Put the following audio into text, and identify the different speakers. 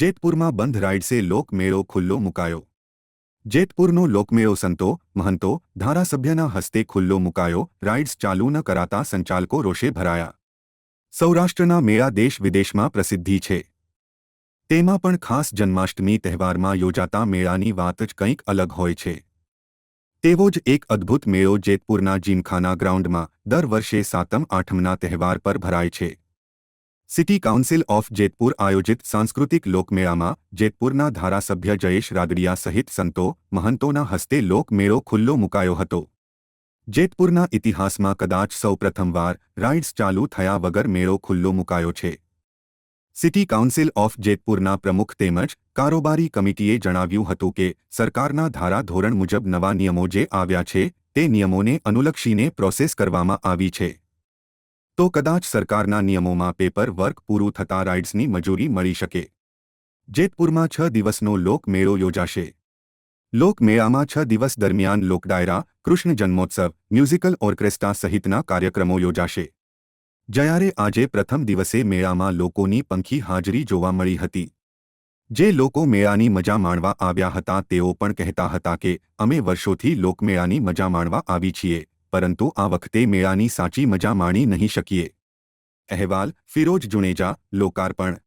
Speaker 1: જેતપુરમાં બંધ રાઇડ્સે લોકમેળો ખુલ્લો મુકાયો. જેતપુરનો લોકમેળો સંતો, મહંતો, ધારાસભ્યના હસ્તે ખુલ્લો મુકાયો રાઇડ્સ ચાલુ ન કરાતા સંચાલકો રોષે ભરાયા. સૌરાષ્ટ્રના મેળા દેશ વિદેશમાં પ્રસિદ્ધિ છે. તેમાં પણ ખાસ જન્માષ્ટમી તહેવારમાં યોજાતા મેળાની વાત જ કંઈક અલગ હોય છે. તેવો જ એક અદ્ભુત મેળો જેતપુરના જીમખાના ગ્રાઉન્ડમાં દર વર્ષે સાતમ, આઠમના તહેવાર પર ભરાય છે. સિટી કાઉન્સિલ ઓફ જેતપુર આયોજિત સાંસ્કૃતિક લોકમેળામાં જેતપુરના ધારાસભ્ય જયેશ રાદડિયા સહિત સંતો મહંતોના હસ્તે લોકમેળો ખુલ્લો મુકાયો હતો. જેતપુરના ઇતિહાસમાં કદાચ સૌપ્રથમવાર રાઇડ્સ ચાલુ થયા વગર મેળો ખુલ્લો મુકાયો છે. સિટી કાઉન્સિલ ઓફ જેતપુરના પ્રમુખ તેમજ કારોબારી કમિટીએ જણાવ્યું હતું કે સરકારના ધારાધોરણ મુજબ નવા નિયમો જે આવ્યા છે તે નિયમોને અનુલક્ષીને પ્રોસેસ કરવામાં આવી છે. તો કદાચ સરકારના નિયમોમાં પેપર વર્ક પૂરું થતાં રાઇડ્સની મજૂરી મળી શકે. જેતપુરમાં છ દિવસનો લોકમેળો યોજાશે. લોકમેળામાં છ દિવસ દરમિયાન લોકડાયરા, કૃષ્ણ જન્મોત્સવ, મ્યુઝિકલ ઓર્કેસ્ટ્રા સહિતના કાર્યક્રમો યોજાશે. જ્યારે આજે પ્રથમ દિવસે મેળામાં લોકોની પંખી હાજરી જોવા મળી હતી. જે લોકો મેળાની મજા માણવા આવ્યા હતા તેઓ પણ કહેતા હતા કે, અમે વર્ષોથી લોકમેળાની મજા માણવા આવી છીએ. પરંતુ આ વખતે મેળાની સાચી મજા માણી નહીં શકીએ. અહેવાલ ફિરોજ જુણેજા લોકાર્પણ